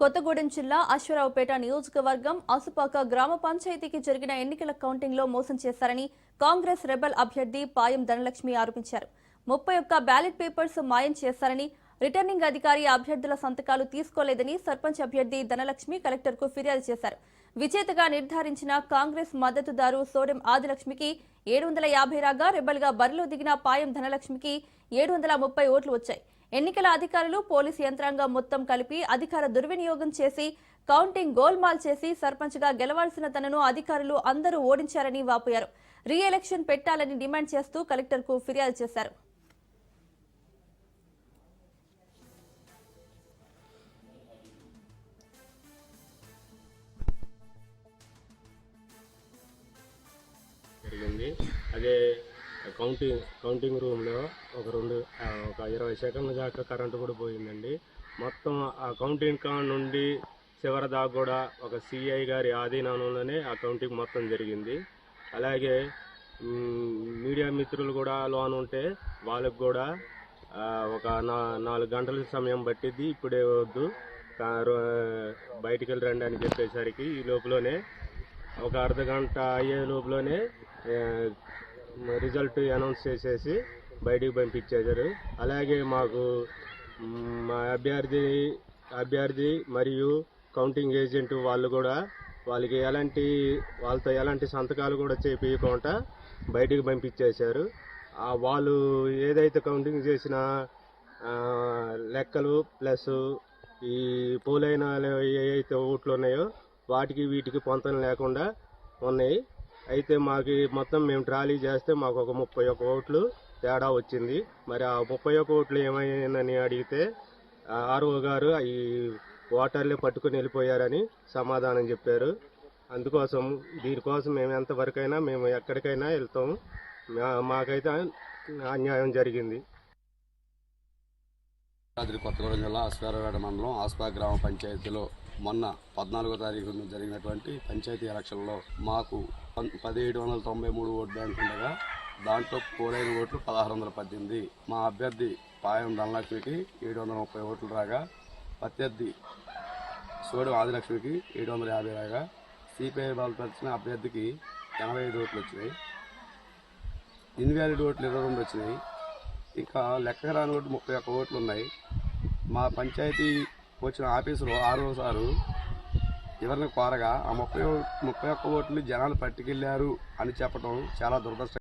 కొత్తగూడెం జిల్లా అశ్వరావుపేట నియోజకవర్గం అసుపాక గ్రామ పంచాయతీకి జరిగిన ఎన్నికల కౌంటింగ్లో మోసం చేశారని కాంగ్రెస్ రెబల్ అభ్యర్థి పాయం ధనలక్ష్మి ఆరోపించారు. ముప్పై ఒక్క బ్యాలెట్ పేపర్స్ మాయం చేశారని రిటర్నింగ్ అధికారి అభ్యర్థుల సంతకాలు తీసుకోలేదని సర్పంచ్ అభ్యర్థి ధనలక్ష్మి కలెక్టర్కు ఫిర్యాదు చేశారు. విజేతగా నిర్ధారించిన కాంగ్రెస్ మద్దతుదారు సోడెం ఆదిలక్ష్మికి ఏడు వందల యాభై రాగా రెబల్గా బరిలో దిగిన పాయం ధనలక్ష్మికి ఏడు వందల ముప్పై ఓట్లు వచ్చాయి. ఎన్నికల అధికారులు పోలీసు యంత్రాంగం మొత్తం కలిపి అధికార దుర్వినియోగం చేసి కౌంటింగ్ గోల్మాల్ చేసి సర్పంచ్గా గెలవాల్సిన తనను అధికారులు అందరూ ఓడించారని వాపోయారు. రీ ఎలక్షన్ పెట్టాలని డిమాండ్ చేస్తూ కలెక్టర్కు ఫిర్యాదు చేశారు. జరిగింది. అదే కౌంటింగ్ కౌంటింగ్ రూమ్లో ఒక రెండు ఒక ఇరవై సెకండ్ల దాకా కరెంటు కూడా పోయిందండి. మొత్తం ఆ కౌంటింగ్ కాడ నుండి చివరి దాకా కూడా ఒక సిఐ గారి ఆధీనంలోనే ఆ కౌంటింగ్ మొత్తం జరిగింది. అలాగే మీడియా మిత్రులు కూడా లోన్ ఉంటే వాళ్ళకు కూడా ఒక నా నాలుగు గంటల సమయం పట్టిద్ది ఇప్పుడే వద్దు. బయటికి వెళ్ళి రండి అని చెప్పేసరికి ఈ లోపలనే ఒక అర్ధ గంట అయ్యే లోపలనే రిజల్ట్ అనౌన్స్ చేసేసి బయటికి పంపించేశారు. అలాగే మాకు మా అభ్యర్థి అభ్యర్థి మరియు కౌంటింగ్ ఏజెంట్ వాళ్ళు కూడా వాళ్ళకి ఎలాంటి వాళ్ళతో ఎలాంటి సంతకాలు కూడా చేపించకుండా బయటికి పంపించేశారు. వాళ్ళు ఏదైతే కౌంటింగ్ చేసిన లెక్కలు ప్లస్ ఈ పోలైన ఏవైతే ఓట్లు ఉన్నాయో వాటికి వీటికి పొంతన లేకుండా ఉన్నాయి. అయితే మాకు మొత్తం మేము ట్రాలీ చేస్తే మాకు ఒక ముప్పై ఒక్క ఓట్లు తేడా వచ్చింది. మరి ఆ ముప్పై ఒక్క ఓట్లు ఏమైందని అడిగితే ఆర్ఓ గారు ఈ ఓటర్లే పట్టుకుని వెళ్ళిపోయారని సమాధానం చెప్పారు. అందుకోసం దీనికోసం మేము ఎంతవరకైనా మేము ఎక్కడికైనా వెళ్తాము మా- మాకైతే అన్యాయం జరిగింది. యాదాద్రి కొత్తగూడెం జిల్లా అశ్వారవేట మండలం ఆస్పా గ్రామ పంచాయతీలో మొన్న పద్నాలుగో తారీఖున జరిగినటువంటి పంచాయతీ ఎలక్షన్లో మాకు పదిహేడు వందల తొంభై మూడు ఓట్ బ్యాంక్ ఉండగా దాంట్లో పోలైన ఓట్లు పదహారు వందల పద్దెనిమిది. మా అభ్యర్థి పాయం ధనలక్ష్మికి ఏడు వందల ముప్పై ఓట్లు రాగా ప్రత్యర్థి సోడు ఆదిలక్ష్మికి ఏడు వందల యాభై రాగా సిపిఐ బలపరిచిన అభ్యర్థికి ఎనభై ఐదు ఓట్లు వచ్చినాయి. ఇన్వాలిడ్ ఓట్లు ఇరవై రెండు వచ్చినాయి. ఇంకా లెక్కకు రాని ఓట్లు ముప్పై ఒక్క ఓట్లు ఉన్నాయి మా పంచాయతీ వచ్చిన ఆఫీసులో ఆరో సారు ఎవరిని కోరగా ఆ ముప్పై ముప్పై ఒక్క ఓట్లు జనాలు పట్టుకెళ్ళారు అని చెప్పడం చాలా దురదృష్టం.